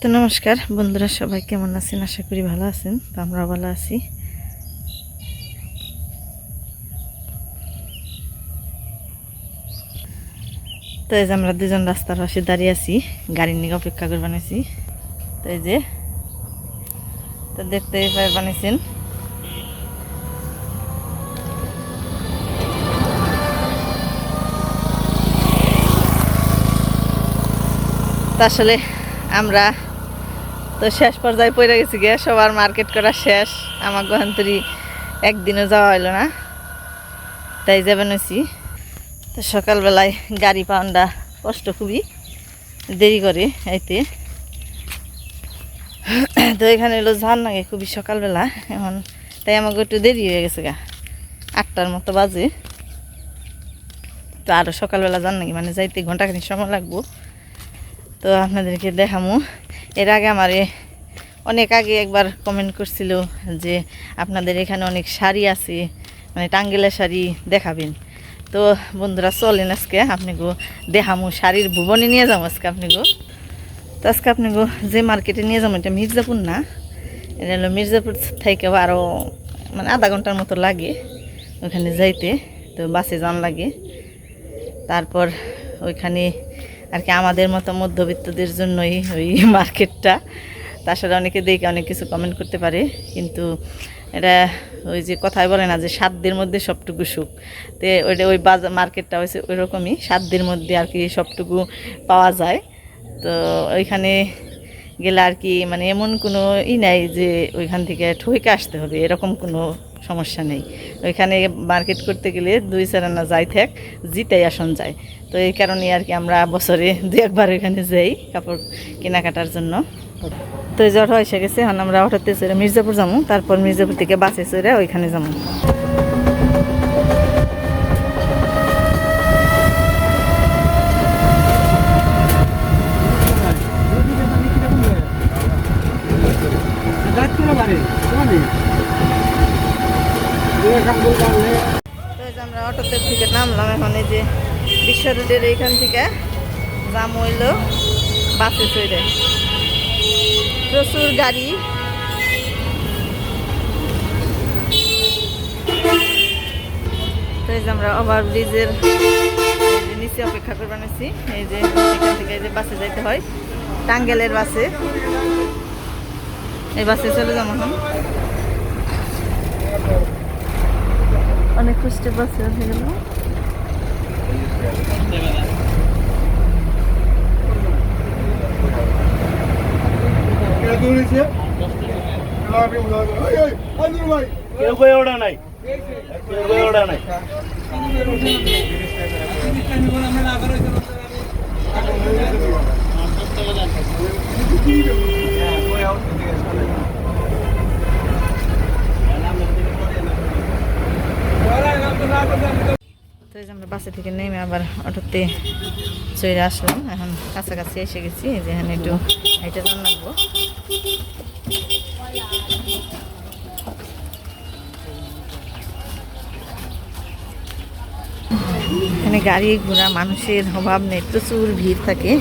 তো নমস্কার, বন্ধুরা সবাই কেমন আছেন? আশা করি ভালো আছেন, তো আমরা ভালো আছি। তো এই যে আমরা দুজন রাস্তার পাশে দাঁড়িয়ে আছি, গাড়ির নিয়ে অপেক্ষা করে বানাইছি। তো এই যে, তো দেখতে পাই বানাইছেন। তো আসলে আমরা তো শেষ পর্যায়ে পড়ে গেছি গে সবার মার্কেট করা শেষ। আমার গহান্তরি একদিনও যাওয়া হইল না, তাই যাবেন হয়েছি তো সকালবেলায় গাড়ি পাওয়াটা কষ্ট খুবই, দেরি করে আইতে। তো এখানে এলো ঝাল লাগে খুবই সকালবেলা, এখন তাই আমাকে একটু দেরি হয়ে গেছে গা, আটটার মতো বাজে। তো আরও সকালবেলা যান নাকি মানে যাইতে ঘন্টাখানি সময় লাগবো। তো আপনাদেরকে দেখামু। এর আগে আমার অনেক আগে একবার কমেন্ট করছিল যে আপনাদের এখানে অনেক শাড়ি আছে মানে টাঙ্গেলের শাড়ি দেখাবেন। তো বন্ধুরা, চলেন আজকে আপনি গো দেখামু শাড়ির ভুবনে নিয়ে যাব আজকে আপনি গো তো আজকে আপনি গো যে মার্কেটে নিয়ে যাব এটা মির্জাপুর না, এটা হলো মির্জাপুর থেকেও আরও মানে আধা ঘণ্টার মতো লাগে ওখানে যাইতে। তো বাসে যান লাগে। তারপর ওইখানে আর কি আমাদের মতো মধ্যবিত্তদের জন্যই ওই মার্কেটটা। তাছাড়া অনেকে দেখে অনেক কিছু কমেন্ট করতে পারে, কিন্তু এটা ওই যে কথাই বলে না যে সাতদের মধ্যে সবটুকু সুখ। তো ওইটা ওই বাজার মার্কেটটা হয়েছে ওই রকমই সাতদের মধ্যে আর কি সবটুকু পাওয়া যায়। তো ওইখানে গেলে আর কি মানে এমন কোনো ই নাই যে ওইখান থেকে ঠইকে আসতে হবে, এরকম কোনো সমস্যা নেই। ওইখানে মার্কেট করতে গেলে দুই চারানা যাই থাক, জিতেই আসন যায়। তো এই কারণে আর কি আমরা বছরে দু একবার ওইখানে যাই কাপড় কেনাকাটার জন্য। তো এই যে অটো এসে গেছে, এখন আমরা অটোতে চড়ে মির্জাপুর যাব তারপর মির্জাপুর থেকে বাসে চড়ে ওইখানে যাব এই যে আমরা অটোতে থেকে নামলাম এখন, এই যে বিশ্ব রোডের এইখান থেকে জাম হইল বাসে চড়ে। প্রচুর গাড়ি। তো যে আমরা ওভার ব্রিজের নিচে অপেক্ষা করে বানাইছি এই যে এখান থেকে এই যে বাসে যাইতে হয় টাঙ্গেলের বাসে। এই বাসে চলে যাব এখন। অনেক খুশি বাসে হয়ে গেল কেউ ওটা নাই কেউ ওটা নাই আমরা বাসে থেকে নেমে আবার অটোতে চলে আসলাম। এখন কাছাকাছি এসে গেছি, এই যে এখানে একটু হাইটে যান লাগবো এখানে গাড়ি ঘোড়া মানুষের অভাব নেই, প্রচুর ভিড় থাকে।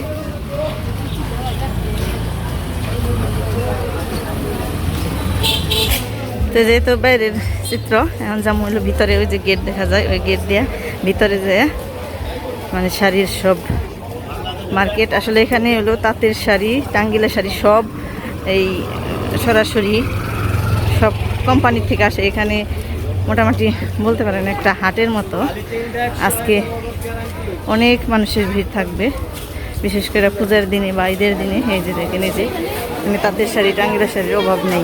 তো যেহেতু বাইরের চিত্র। এখন যেমন হলো ভিতরে, ওই যে গেট দেখা যায়, ওই গেট দিয়ে ভিতরে যে মানে শাড়ির সব মার্কেট। আসলে এখানে হলো তাঁতের শাড়ি, টাঙ্গিলা শাড়ি সব এই সরাসরি সব কোম্পানির থেকে আসে। এখানে মোটামুটি বলতে পারেন একটা হাটের মতো। আজকে অনেক মানুষের ভিড় থাকবে। বিশেষ করে পূজার দিনে বা ঈদের দিনে। এই যে দেখেন, এই যে মানে তাঁতের শাড়ি, টাঙ্গিলা শাড়ির অভাব নেই।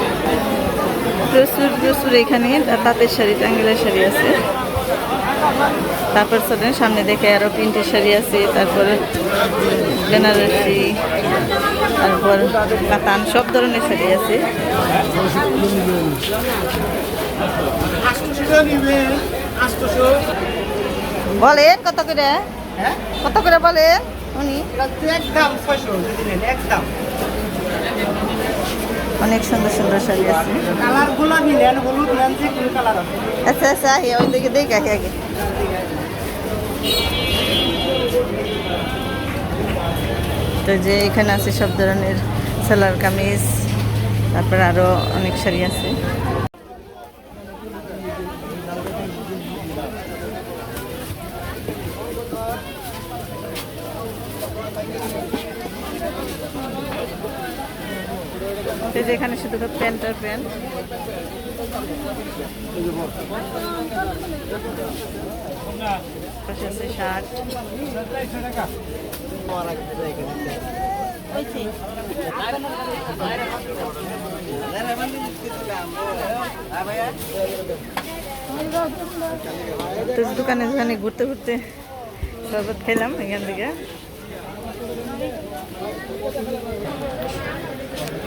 প্রচুর প্রচুর এখানে। তাঁতের শাড়ি টাঙ্গিলা শাড়ি আছে। তারপর চলেন সামনে দেখে আরও প্রিন্টের শাড়ি আছে। তারপর বেনারসি, তারপর কাতান সব ধরনের শাড়ি আছে। বলেন কত করে? কত করে বলে? উনি? একদম। অনেক সুন্দর সুন্দর শাড়ি আছে। কালার গোলাপি নেন হলুদ নেন যে কোন কালার আছে। আচ্ছা আচ্ছা আহি ওই দিকে দেখে আগে আগে। তো যে এখানে আছে সব ধরনের সালোয়ার কামিজ তারপর আরও অনেক শাড়ি আছে তো এখানে শুধু প্যান্ট। পাশে আছে শার্ট। দোকানে দোকানে ঘুরতে ঘুরতে শরবত খেলাম এখান থেকে এখানে প্রচুর তো এই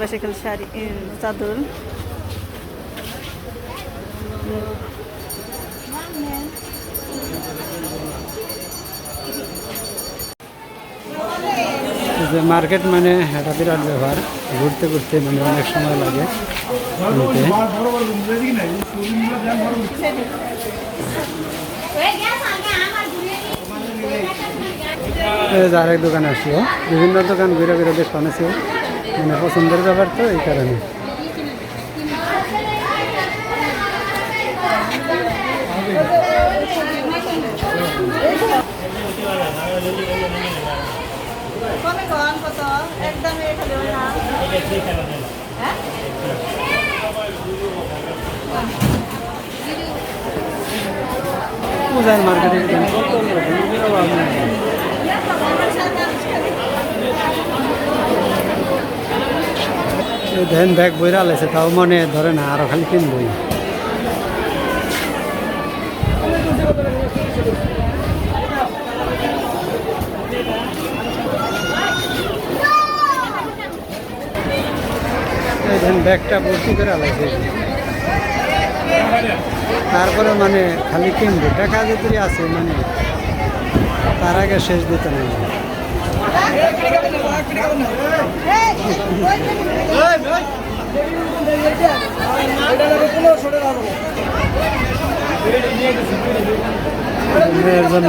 পাশে খালি শাড়ি এ, চাদর যে মার্কেট মানে একটা বিরাট ব্যবহার ঘুরতে ঘুরতে মানে অনেক সময় লাগে আরেক দোকান আসলো। বিভিন্ন দোকান ঘুরে ঘুরে বেশ বানাচ্ছে মানে পছন্দের ব্যাপার তো এই কারণে। একদম এখানে না। হ্যাঁ? পূজার মার্কেটে ধ্যান ব্যাগ বইরা লাইছে তাও মনে ধরে না, আরও খালি কিনবই। ব্যাগটা ভর্তি করে লাইছে তারপরে মানে খালি কিনবো টাকা যদি আছে মানে তার আগে শেষ দিতে নেই। মেয়ের জন্য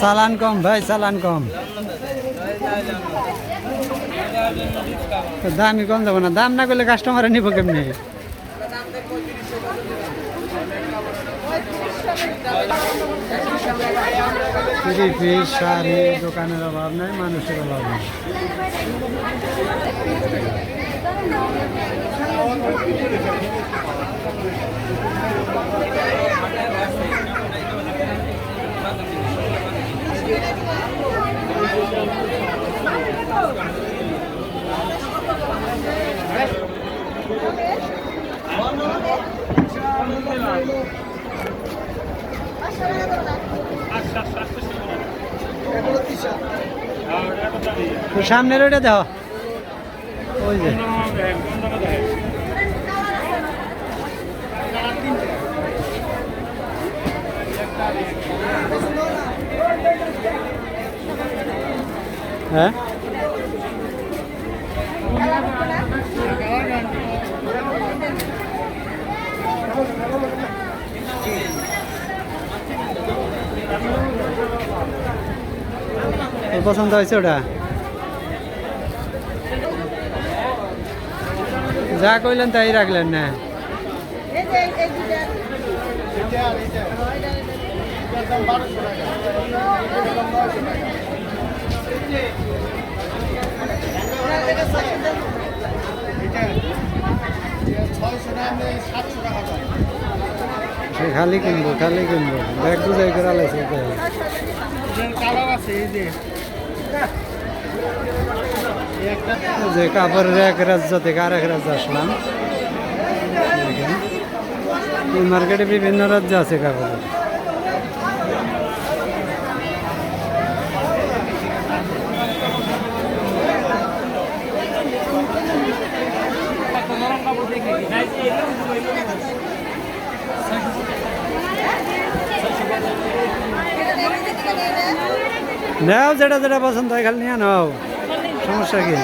চালান কম, ভাই চালান কম। দামই কম যাব না। দাম না করলে কাস্টমারে নিব কেমনি? থ্রি পিস শাড়ি, দোকানের অভাব নাই, মানুষের অভাব নেই তো সামনের ওইটা দেখো। ওই যে। হ্যাঁ তোর পছন্দ হয়েছে ওটা যা কইলেন তাই রাখলেন না সে খালি কিনবো খালি কিনবো। ব্যাগ বুঝাই করে আলাইছে যে কাপড়ের এক রাজ্য থেকে আর এক রাজ্য আসলাম। এই মার্কেটে বিভিন্ন রাজ্য আছে কাপড়ের। নাও যেটা যেটা পছন্দ হয় খালি নিয়ে নাও। সমস্যা কি?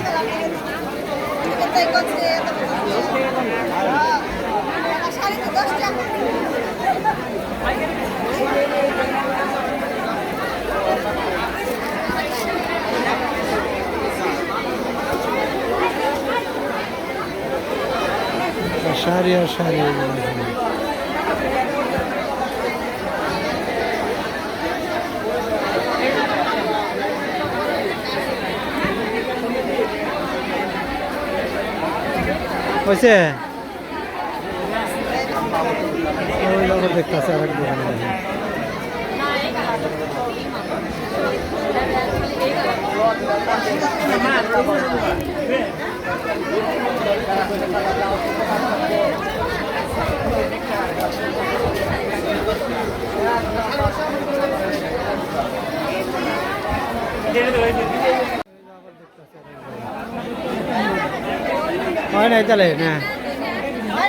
শাড়ি আর শাড়ি হয়েছে দেখতেছে। হয় নাই তাহলে? না। হয়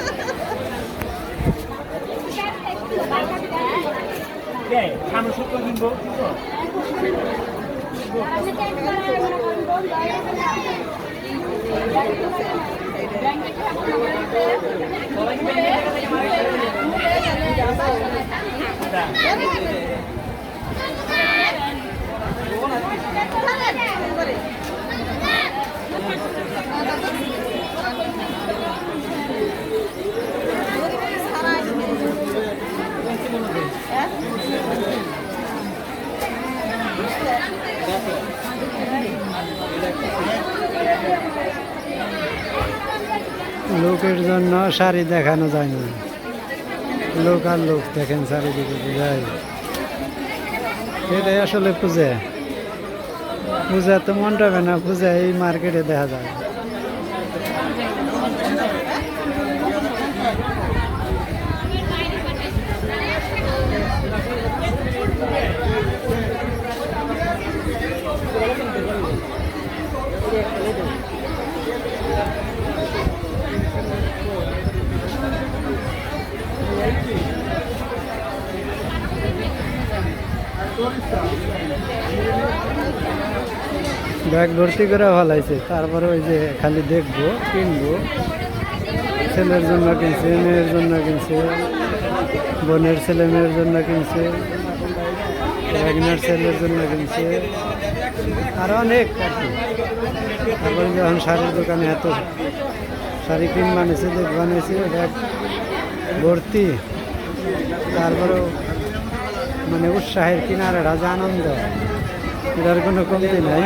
আমরা শুক্র কিনবো লোকের জন্য শাড়ি দেখানো যায় না। লোক আর লোক দেখেন চারিদিকে, বুঝাই। এটাই আসলে পূজা। পূজা তো মন টাবে না, পূজা এই মার্কেটে দেখা যায়। ব্যাগ ভর্তি করে ফেলাইছে। তারপরে ওই যে খালি দেখব, কিনবো। ছেলের জন্য কিনছে, মেয়ের জন্য কিনছে, বোনের ছেলে মেয়ের জন্য কিনছে ছেলের জন্য কিনছে, আর অনেক আর তারপরে যখন শাড়ির দোকানে এত শাড়ি কিন বানিয়েছে, দেখ বানিয়েছে ব্যাগ ভর্তি। তারপরেও মানে উৎসাহের কিনারে রাজা আনন্দ, এটার কোনো কমতি নাই।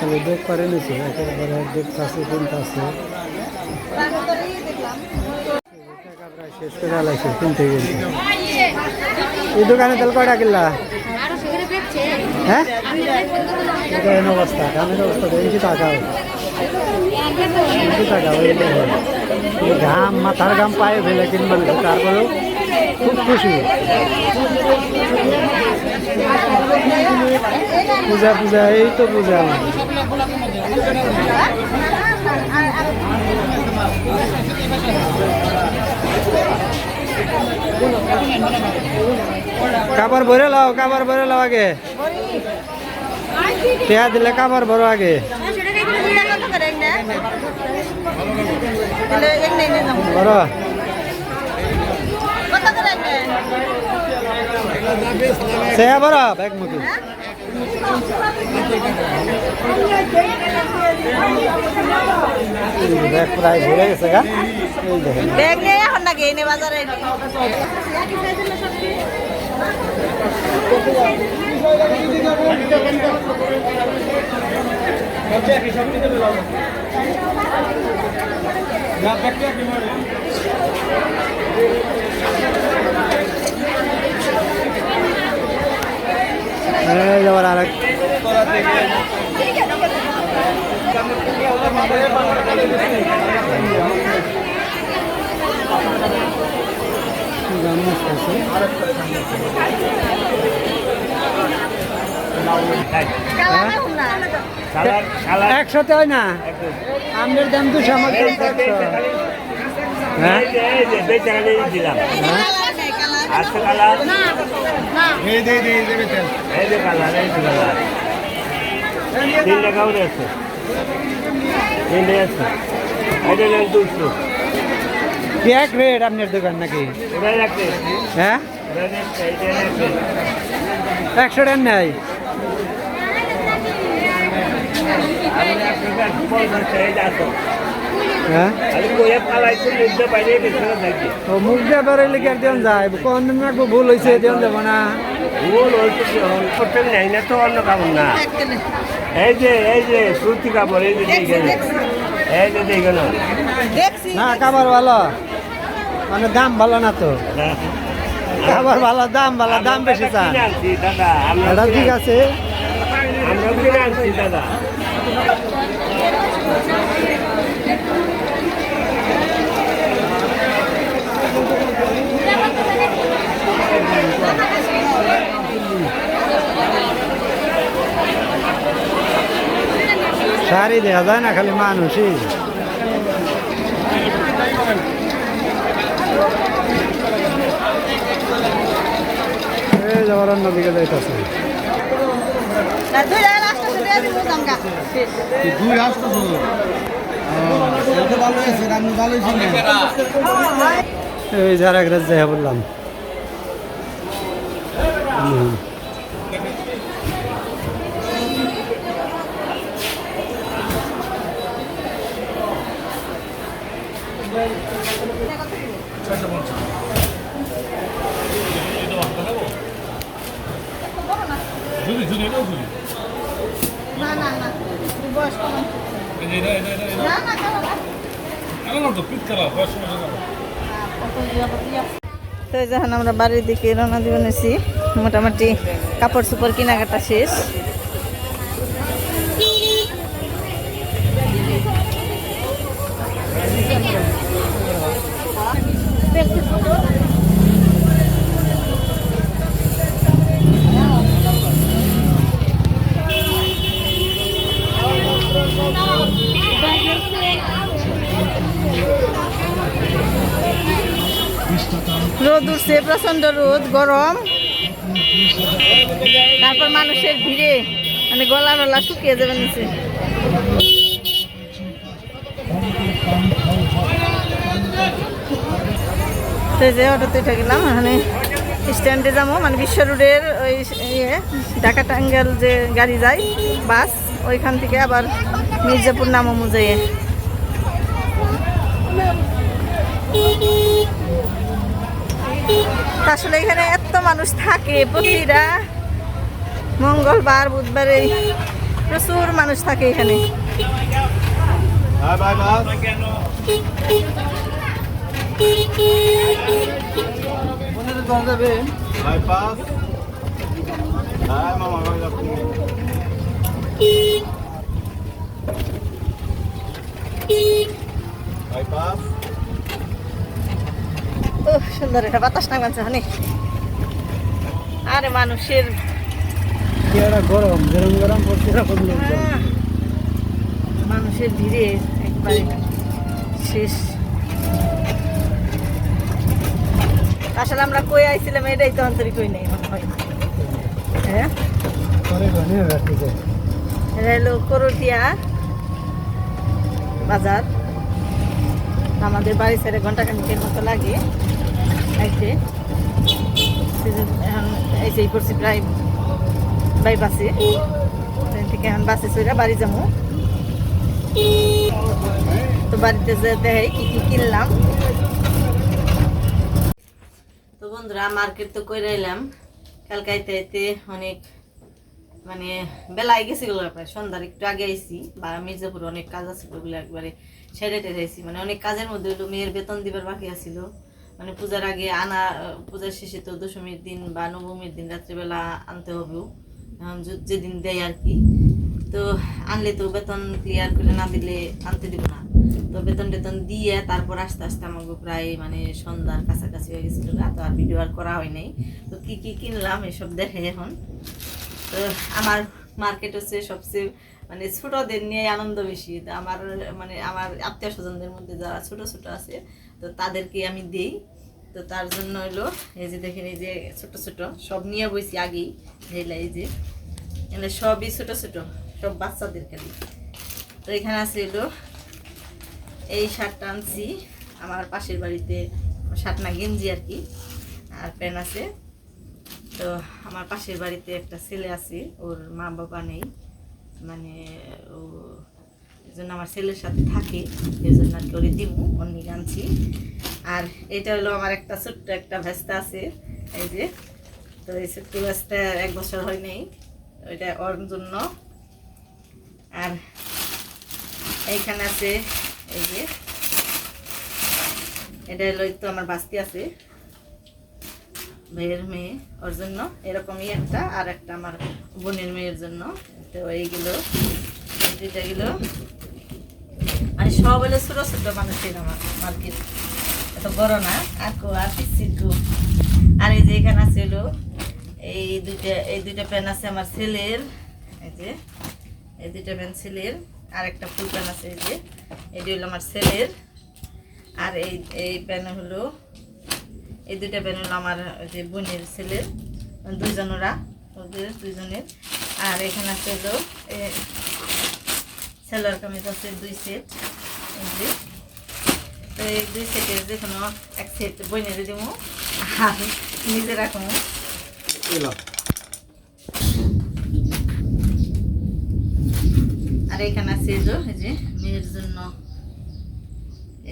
খালি দেখ করে নিছে, একেবারে দেখতেছে, কিনতেছে। টাকা প্রায় শেষ করে আলাইছে কিনতে কিনতে এই দোকানে তেল কয়টা কিনলা? হ্যাঁ? এমন অবস্থা কামের অবস্থা দেখি টাকা। টাকা ঘাম, মাথার ঘাম পায়ে ফেলে কিনবার তারপরেও খুব খুশি। পূজা পূজা, এই তো পূজা। কাবার ভরে লাও, কাবার ভরে লাও আগে। টেয়া দিলে কাবার ভরো আগে। ভরো। সেয়া ভরো, ব্যাগ মুখে ব্যাগ প্রায় ভরে গেছে গা এই দেখেন ব্যাগ নিয়ে এখন নাকি এনে বাজারে এই যাবার আর এক একশোতে হয়? না? আমনের দাম দুশো আমার দাম একশো এই যে বেচারা দিলাম আটশো কালার এই যে কালার এই যে কালার। তিনটা কাউরে আছে। তিনটে আছে। এটা নেন দুশো কি এক রেট আপনার দোকান নাকি? রাখতে হ্যাঁ? একশো টাকা নেই? আমি টাকা যাচ্ছ হ্যাঁ? ও মুখ দিয়ে বেরোইলে কি আর দেন যায়। কোন দিন ভুল হয়েছে দেন যাব না। ভুল হয়তো করতে নেই না তো অন্য কাপড় না। এই যে এই যে সুতি কাপড় এই যে দেখেন। এই যে দেখেন। না খাবার ভালো। মানে দাম ভালো না তো। খাবার ভালো দাম ভালো দাম বেশি চান। দাদা। এটা ঠিক আছে। আমরা দাদা। শাড়ি দেখা যায় না খালি মানুষই। যাবার অন্যদিকে যাইতেছে। দুই ভালো আছে আপনি ভালো ছিলেন এক রাত যাই বললাম। না না না বয়স কম। এই যে এটা এটা এটা এটা। না না কেন? না কেন না তো যখন আমরা বাড়ির দিকে রওনা দিয়ে নিয়েছি মোটামুটি কাপড় চোপড় কেনাকাটা শেষ। প্রচণ্ড রোদ, গরম। তারপর মানুষের ভিড়ে মানে গলা টলা শুকিয়ে যাবে নিচে। যে অটোতে উঠে গেলাম মানে স্ট্যান্ডে যাব। মানে বিশ্ব রোডের ওই ইয়ে ঢাকা টাঙ্গাল যে গাড়ি যায়, বাস, ওইখান থেকে আবার মির্জাপুর নামামু যেয়ে তা আসলে এখানে এত মানুষ থাকে প্রতিটা মঙ্গলবার বুধবারে প্রচুর মানুষ থাকে এখানে। ও সুন্দর এটা বাতাস না মানছে হানি। আরে মানুষের গরম গরম পড়ছে। আহ, মানুষের ভিড়ে একবারে শেষ। আসলে আমরা কই আইছিলাম এটাই তো অন্তরিক কই নেই মনে হয়। হ্যাঁ? এটা হলো করটিয়া বাজার। আমাদের বাড়ি ছেড়ে ঘণ্টা খানিকের মতো লাগে। বাড়ি বাড়িতে কি কি কিনলাম। তো বন্ধুরা, মার্কেট তো অনেক মানে বেলায় প্রায়। সন্ধ্যার একটু আগে আইছি, বা মির্জাপুর অনেক কাজ আছে ওগুলো একবারে টেরে আইছি। মানে অনেক কাজের মধ্যে মেয়ের বেতন দিবার বাকি আছিল। মানে পূজার আগে আনা, পূজার শেষে তো দশমীর দিন বা নবমীর দিন রাত্রিবেলা আনতে যে- যেদিন দেয় আর কি। তো আনলে তো বেতন ক্লিয়ার করে না দিলে আনতে দিব না। তো বেতন টেতন দিয়ে তারপর আস্তে আস্তে আমাকে প্রায় মানে সন্ধ্যার কাছাকাছি হয়ে গেছিল না তো আর ভিডিও আর করা হয় নাই। তো কি কি কিনলাম এসব দেখে এখন। তো আমার মার্কেট হচ্ছে সবচেয়ে মানে ছোটদের নিয়ে আনন্দ বেশি। তো আমার মানে আমার আত্মীয় স্বজনদের মধ্যে যারা ছোট ছোট আছে, তো তাদেরকে আমি দেই। তো তার জন্য হলো, এই যে দেখেন, এই যে ছোট ছোট, সব নিয়ে বইছি আগেই, এই যে এগুলো সবই ছোট ছোট, সব বাচ্চাদের খালি। তো এখানে আছে হলো, এই শার্টটা আনছি, আমার পাশের বাড়িতে শার্ট না, গেঞ্জি আর কি, আর প্যান্ট আছে। তো আমার পাশের বাড়িতে একটা ছেলে আছে, ওর মা বাবা নেই। মানে ও এই জন্য আমার ছেলের সাথে থাকে এই জন্য আর কি ওরে দিমু অন্য আনছি। আর এটা হলো আমার একটা ছোট্ট একটা ভেস্তা আছে, এই যে। তো এই ছোট্ট ভেস্তা এক বছর হয় নাই, ওইটা ওর জন্য। আর এইখানে আছে, এই যে। এটা হলো তো আমার বাস্তি আছে। ভাইয়ের মেয়ে, ওর জন্য। এরকমই একটা, আর একটা আমার বোনের মেয়ের জন্য। তো এইগুলো এই দুইটা গেলো। মানে সব হলো ছোটো ছোটো মানুষের আমার মার্কেট। এত বড় না, আকু আর পিসিকু আর এই যে এখানে আছে হলো এই দুইটা এই দুইটা প্যান আছে আমার ছেলের। এই যে, এই দুইটা প্যান ছেলের। আর একটা ফুল প্যান আছে এই যে, এটি হলো আমার ছেলের। আর এই এই প্যান হলো এই দুইটা প্যান আমার যে বোনের ছেলের দুইজন ওরা ওদের দুইজনের। আর এখানে আছে হলো সেলার কামিজ আছে দুই সেট এই যে। তো এই দুই সেটের যে কোনো এক সেট বোনের দিব আর নিজে রাখব আর এখানে আছে এই যে এই যে মেয়ের জন্য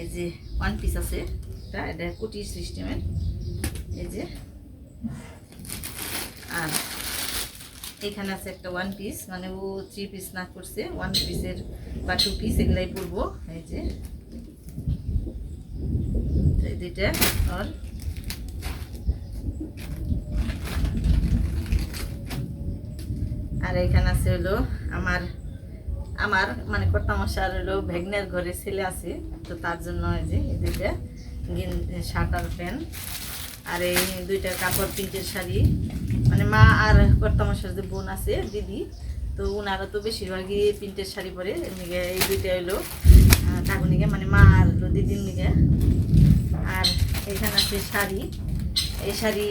এই যে ওয়ান পিস আছে এটা এটা কুটি সিস্টেমের এই যে। আর এখানে আছে একটা ওয়ান পিস মানে ও থ্রি পিস না করছে ওয়ান পিসের বা টু পিস এগুলাই পরবো। এই যে। দুইটা আর আর এখানে আছে হলো আমার আমার মানে কর্তামশার হলো ভেগনের ঘরে ছেলে আছে, তো তার জন্য এই যে এই দুইটা শার্ট আর প্যান্ট। আর এই দুইটা কাপড় প্রিন্টের শাড়ি। মানে মা আর কর্তামশার যে বোন আছে, দিদি, তো ওনারা তো বেশিরভাগই প্রিন্টের শাড়ি পরে। এমনিকে এই দুইটা হলো ঠাকুরনিকে মানে মা আর দিদির নিকে আর এখানে আছে শাড়ি। এই শাড়ি,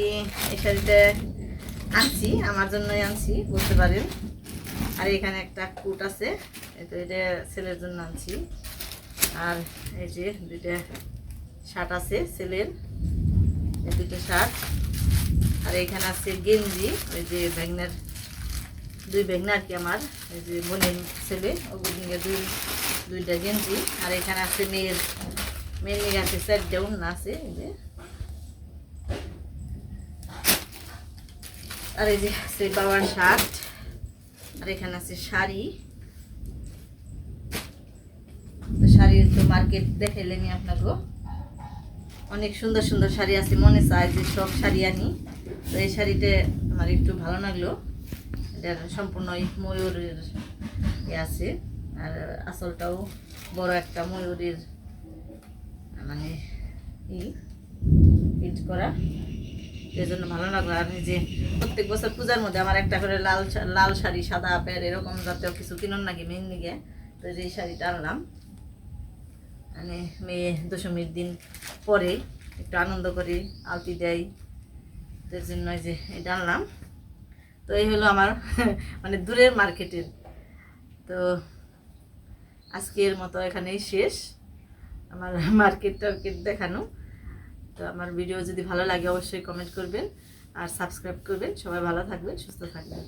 এই শাড়িটা আনছি, আমার জন্যই আনছি, বলতে পারেন। আর এখানে একটা কুট আছে তো এটা ছেলের জন্য আনছি। আর এই যে দুইটা শার্ট আছে ছেলের। এই দুইটা শার্ট আর এখানে আছে গেঞ্জি, ওই যে ব্যাগনার দুই ব্যাগনা আর কি আমার, এই যে বোনের ছেলে, ওগুলো দুই, দুইটা গেঞ্জি। আর এখানে আছে মেয়ের মেয়ের নিয়ে আছে চারটা অন্য আছে, এই যে। আর এই যে আছে বাবার শার্ট, আর এখানে আছে শাড়ি। শাড়ির তো মার্কেট দেখাইলেনি আপনাকে। অনেক সুন্দর সুন্দর শাড়ি আছে, মনে চায় যে সব শাড়ি আনি। তো এই শাড়িটা আমার একটু ভালো লাগল। এটার সম্পূর্ণ ময়ূরের ইয়ে আছে, আর আসলটাও বড় একটা ময়ূরের মানে ই প্রিন্ট করা। এই জন্য ভালো লাগল। আর যে প্রত্যেক বছর পূজার মধ্যে আমার একটা করে লাল লাল শাড়ি, সাদা, প্যার, এরকম জাতীয় কিছু কিনুন নাকি মেন দিকে। তো এই শাড়িটা আনলাম। মানে মেয়ে দশমীর দিন পরে একটু আনন্দ করি আলতি দেয়। তো এর জন্য যে এটা আনলাম। তো এই হলো আমার মানে দূরের মার্কেটের। তো আজকের মতো এখানেই শেষ। আমার মার্কেট টার্কেট দেখানো। তো আমার ভিডিও যদি ভালো লাগে অবশ্যই কমেন্ট করবেন আর সাবস্ক্রাইব করবেন। সবাই ভালো থাকবেন, সুস্থ থাকবেন।